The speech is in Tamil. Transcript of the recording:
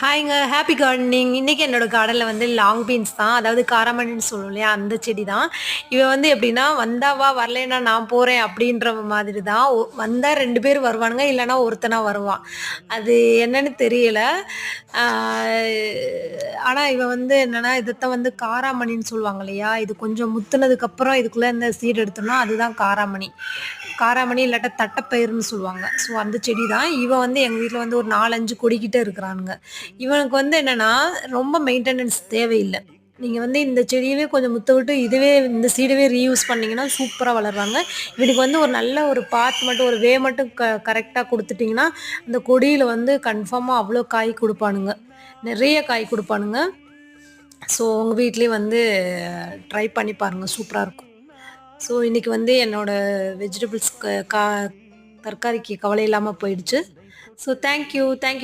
ஹாய்ங்க ஹாப்பி கார்டனிங் இன்றைக்கி என்னோட கார்டனில் வந்து லாங் பீன்ஸ் தான். அதாவது காராமணின்னு சொல்லுவோம் இல்லையா அந்த செடி தான். இவன் வந்து எப்படின்னா வந்தாவா வரலைன்னா நான் போகிறேன் அப்படின்ற மாதிரி தான். வந்தால் ரெண்டு பேர் வருவானுங்க இல்லைன்னா ஒருத்தனா வருவான். அது என்னன்னு தெரியல. ஆனால் இவன் வந்து என்னென்னா இதைத்தான் வந்து காராமணின்னு சொல்லுவாங்க இல்லையா இது கொஞ்சம் முத்துனதுக்கப்புறம் இதுக்குள்ளே இந்த சீடு எடுத்தோம்னா அதுதான் காராமணி. காராமணி இல்லாட்டா தட்டைப்பயிர்னு சொல்லுவாங்க. ஸோ அந்த செடி தான் இவன் வந்து எங்கள் வீட்டில் வந்து ஒரு நாலஞ்சு கொடிக்கிட்டே இருக்கிறானுங்க. இவனுக்கு வந்து என்னன்னா ரொம்ப மெயின்டெனன்ஸ் தேவையில்லை. நீங்கள் வந்து இந்த செடியவே கொஞ்சம் முத்த விட்டு இதுவே இந்த சீடவே ரீயூஸ் பண்ணிங்கன்னா சூப்பராக வளருவாங்க இவனுக்கு வந்து ஒரு நல்ல ஒரு பாத் மட்டும் ஒரு வே மட்டும் க கரெக்டாக கொடுத்துட்டிங்கன்னா அந்த கொடியில் வந்து கன்ஃபார்மாக அவ்வளோ காய் கொடுப்பானுங்க. நிறைய காய் கொடுப்பானுங்க. ஸோ உங்கள் வீட்லேயும் வந்து ட்ரை பண்ணி பாருங்கள் சூப்பராக இருக்கும். ஸோ இன்றைக்கி வந்து என்னோடய வெஜிடபிள்ஸ் கா தற்காரிக்கு கவலை இல்லாமல் போயிடுச்சு. So thank you thank you